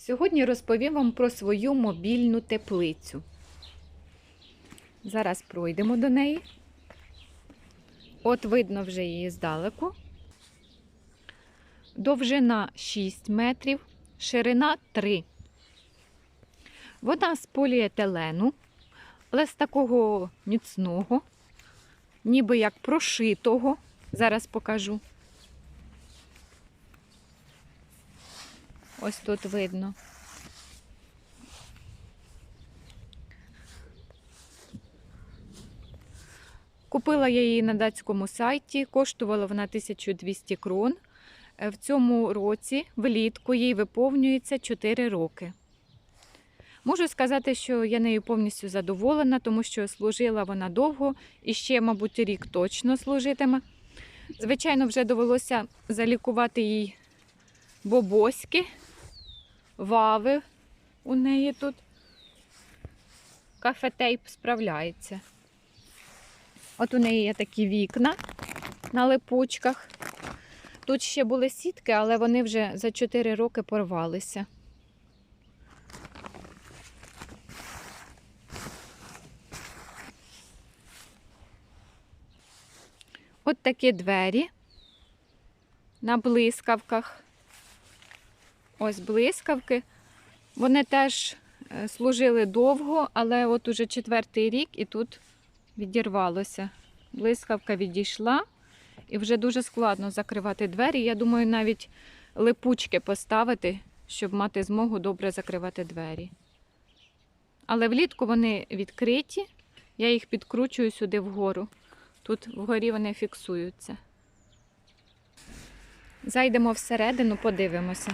Сьогодні розповім вам про свою мобільну теплицю. Зараз пройдемо до неї. От видно вже її здалеку. Довжина 6 метрів, ширина 3. Вона з поліетилену, але з такого міцного, ніби як прошитого. Зараз покажу. Ось тут видно. Купила я її на датському сайті, коштувала вона 1200 крон. Е, В цьому році влітку їй виповнюється 4 роки. Можу сказати, що я нею повністю задоволена, тому що служила вона довго і ще, мабуть, рік точно служитиме. Звичайно, вже довелося залікувати їй бобоськи, вави у неї тут. Кафетейп справляється. От у неї є такі вікна на липучках. Тут ще були сітки, але вони вже за 4 роки порвалися. От такі двері на блискавках. Ось блискавки. Вони теж е, служили довго, але от уже четвертий рік і тут відірвалося. Блискавка відійшла і вже дуже складно закривати двері. Я думаю, навіть липучки поставити, щоб мати змогу добре закривати двері. Але влітку вони відкриті, я їх підкручую сюди вгору. Тут вгорі вони фіксуються. Зайдемо всередину, подивимося.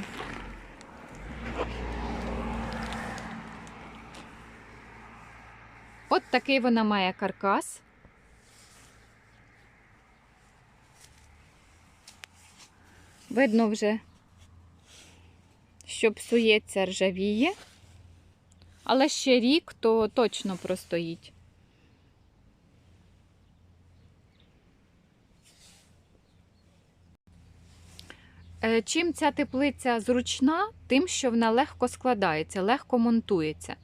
От такий вона має каркас. Видно вже, що псується ржавіє, але ще рік, то точно простоїть. Е, Чим ця теплиця зручна, тим, що вона легко складається, легко монтується.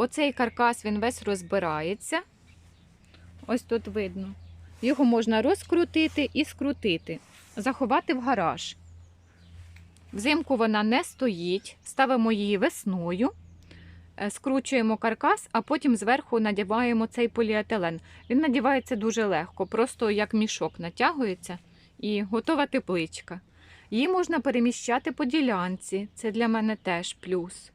Оцей каркас він весь розбирається. Ось тут видно. Його можна розкрутити і скрутити, заховати в гараж. Взимку вона не стоїть, ставимо її весною, е, скручуємо каркас, а потім зверху надіваємо цей поліетилен. Він надівається дуже легко, просто як мішок натягується і готова тепличка. Її можна переміщати по ділянці, це для мене теж плюс.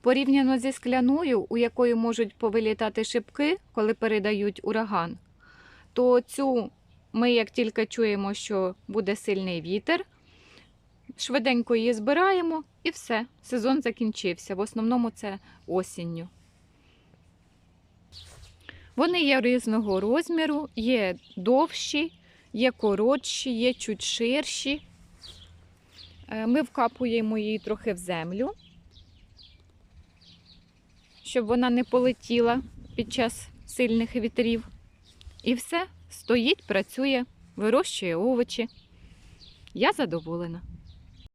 Порівняно зі скляною, у якої можуть повилітати шибки, коли передають ураган, то цю ми, як тільки чуємо, що буде сильний вітер, швиденько її збираємо і все, сезон закінчився. В основному це осінню. Вони є різного розміру, є довші, є коротші, є чуть ширші. Е, Ми вкапуємо її трохи в землю щоб вона не полетіла під час сильних вітрів. І все, стоїть, працює, вирощує овочі. Я задоволена.